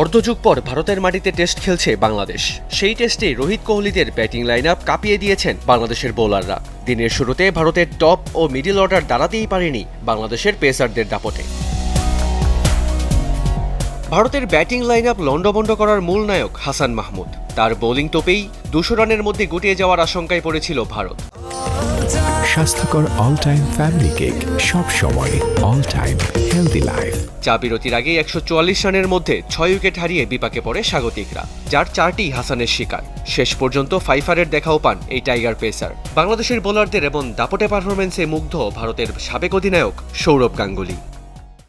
অর্ধযুগ পর ভারতের মাটিতে টেস্ট খেলছে বাংলাদেশ। সেই টেস্টে রোহিত কোহলিদের ব্যাটিং লাইন আপ কাঁপিয়ে দিয়েছেন বাংলাদেশের বোলাররা দিনের শুরুতে ভারতের টপ ও মিডিল অর্ডার দাঁড়াতেই পারেনি বাংলাদেশের পেসারদের দাপটে। ভারতের ব্যাটিং লাইন আপ লন্ডভন্ড করার মূল নায়ক হাসান মাহমুদ। তার বোলিং তোপেই দুশো রানের মধ্যে গুটিয়ে যাওয়ার আশঙ্কায় পড়েছিল ভারত। স্বাস্থ্যকর অল টাইম ফ্যামিলি কেক সব সময় অল টাইম হেলদি লাইফ চা বিরতির আগেই একশো চুয়াল্লিশ রানের মধ্যে ছয় উইকেট হারিয়ে বিপাকে পড়ে স্বাগতিকরা যার চারটি হাসানের শিকার। শেষ পর্যন্ত ফাইফারের দেখাও পান এই টাইগার পেসার। বাংলাদেশের বোলারদের এবং দাপটে পারফরমেন্সে মুগ্ধ ভারতের সাবেক অধিনায়ক সৌরভ গাঙ্গুলি।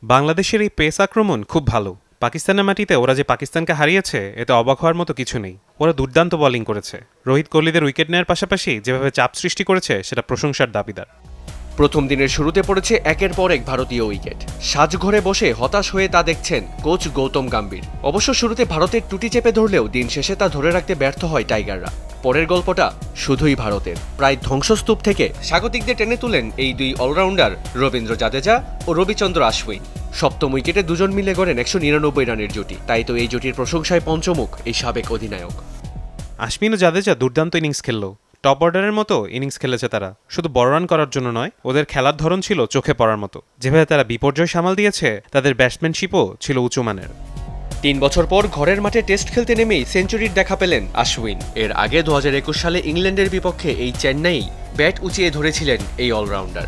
বাংলাদেশের এই পেস আক্রমণ খুব ভালো। পাকিস্তানের মাটিতে ওরা যে পাকিস্তানকে হারিয়েছে, এতে অবাক হওয়ার মতো কিছু নেই। ওরা দুর্দান্ত বোলিং করেছে। রোহিত কোহলিদের উইকেট নেওয়ার পাশাপাশি যেভাবে চাপ সৃষ্টি করেছে, সেটা প্রশংসার দাবিদার। প্রথম দিনের শুরুতে পড়েছে একের পর এক ভারতীয় উইকেট। সাজঘরে বসে হতাশ হয়ে তা দেখছেন কোচ গৌতম গাম্ভীর। অবশ্য শুরুতে ভারতের টুটি চেপে ধরলেও দিন শেষে তা ধরে রাখতে ব্যর্থ হয় টাইগাররা। পরের গল্পটা শুধুই ভারতের। প্রায় ধ্বংসস্তূপ থেকে স্বাগতিকদের টেনে তুলেন এই দুই অলরাউন্ডার রবীন্দ্র জাদেজা ও রবিচন্দ্র আশ্বিন। সপ্তম উইকেটে দুজন মিলে গড়েন একশো নিরানব্বই রানের জুটি। তাই তো এই জুটির প্রশংসায় পঞ্চমুখ এই সাবেক অধিনায়ক। আশমিন ও জাদেজা দুর্দান্ত ইনিংস খেললো। টপ অর্ডারের মতো ইনিংস খেলেছে তারা। শুধু বড় রান করার জন্য নয় ওদের খেলার ধরন ছিল চোখে পড়ার মতো। যেভাবে তারা বিপর্যয় সামাল দিয়েছে তাদের ব্যাটসম্যানশিপও ছিল উঁচু মানের। তিন বছর পর ঘরের মাঠে টেস্ট খেলতে নেমেই সেঞ্চুরির দেখা পেলেন আশ্বিন এর আগে দু হাজার একুশ সালে ইংল্যান্ডের বিপক্ষে এই চেন্নাই ব্যাট উঁচিয়ে ধরেছিলেন এই all rounder.